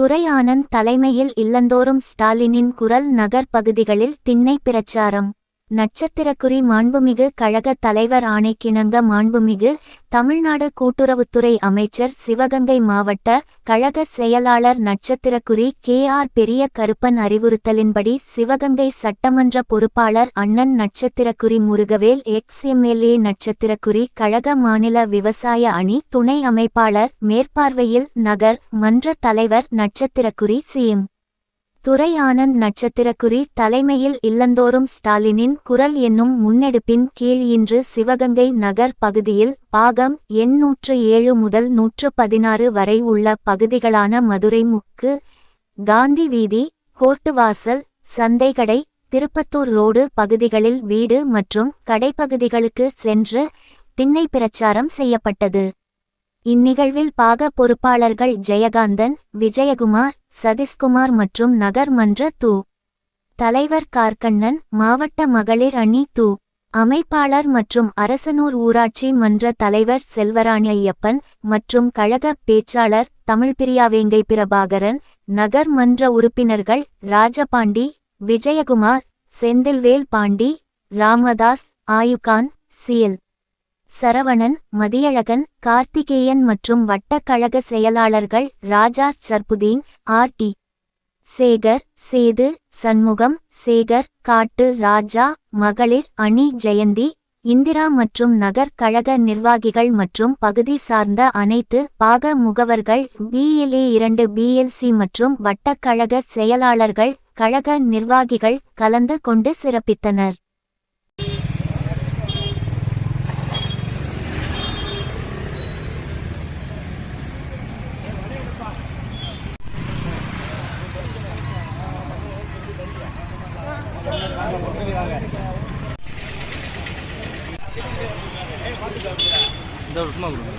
துரையானந்த் தலைமையில் இல்லந்தோறும் ஸ்டாலினின் குரல் நகர் பகுதிகளில் திண்ணை பிரச்சாரம். நட்சத்திரக்குறி மாண்புமிகு கழக தலைவர் ஆணைக்கிணங்க மாண்புமிகு தமிழ்நாடு கூட்டுறவுத்துறை அமைச்சர் சிவகங்கை மாவட்ட கழக செயலாளர் நட்சத்திரக்குறி கே ஆர் பெரிய கருப்பன் அறிவுறுத்தலின்படி சிவகங்கை சட்டமன்ற பொறுப்பாளர் அண்ணன் நட்சத்திரக்குறி Murugavel ex M L A நட்சத்திரக்குறி கழக மாநில விவசாய அணி துணை அமைப்பாளர் மேற்பார்வையில் நகர் மன்ற தலைவர் நட்சத்திரக்குறி சிஎம் துரை ஆனந்த் நட்சத்திரக்குறி தலைமையில் இல்லந்தோறும் ஸ்டாலினின் குரல் என்னும் முன்னெடுப்பின் கீழ் இன்று சிவகங்கை நகர் பகுதியில் பாகம் எண் நூற்று ஏழு முதல் நூற்று பதினாறு வரை உள்ள பகுதிகளான மதுரை முக்கு காந்தி வீதி கோர்ட்டுவாசல் சந்தைகடை திருப்பத்தூர் ரோடு பகுதிகளில் வீடு மற்றும் கடைப்பகுதிகளுக்கு சென்று திண்ணை பிரச்சாரம் செய்யப்பட்டது. இந்நிகழ்வில் பாக பொறுப்பாளர்கள் ஜெயகாந்தன் விஜயகுமார் சதீஷ்குமார் மற்றும் நகர் மன்ற து. தலைவர் கார்க்கண்ணன் மாவட்ட மகளிர் அணி து. அமைப்பாளர் மற்றும் அரசனூர் ஊராட்சி மன்ற தலைவர் செல்வராணி ஐயப்பன் மற்றும் கழக பேச்சாளர் தமிழ்பிரியாவேங்கை பிரபாகரன் நகர் மன்ற உறுப்பினர்கள் ராஜபாண்டி விஜயகுமார் செந்தில்வேல் பாண்டி ராமதாஸ் ஆயுகான் சிஎல் சரவணன் மதியழகன் கார்த்திகேயன் மற்றும் வட்டக்கழக செயலாளர்கள் ராஜா சர்புதீன் ஆர். டி. சேகர் சேது சண்முகம் சேகர் காட்டு ராஜா மகளிர் அணி ஜெயந்தி இந்திரா மற்றும் நகர் கழக நிர்வாகிகள் மற்றும் பகுதி சார்ந்த அனைத்து பாக முகவர்கள் பிஎல்ஏ இரண்டு பிஎல்சி மற்றும் வட்டக்கழக செயலாளர்கள் கழக நிர்வாகிகள் கலந்து கொண்டு சிறப்பித்தனர். இந்த ஒரு சும்மா கொடுங்க.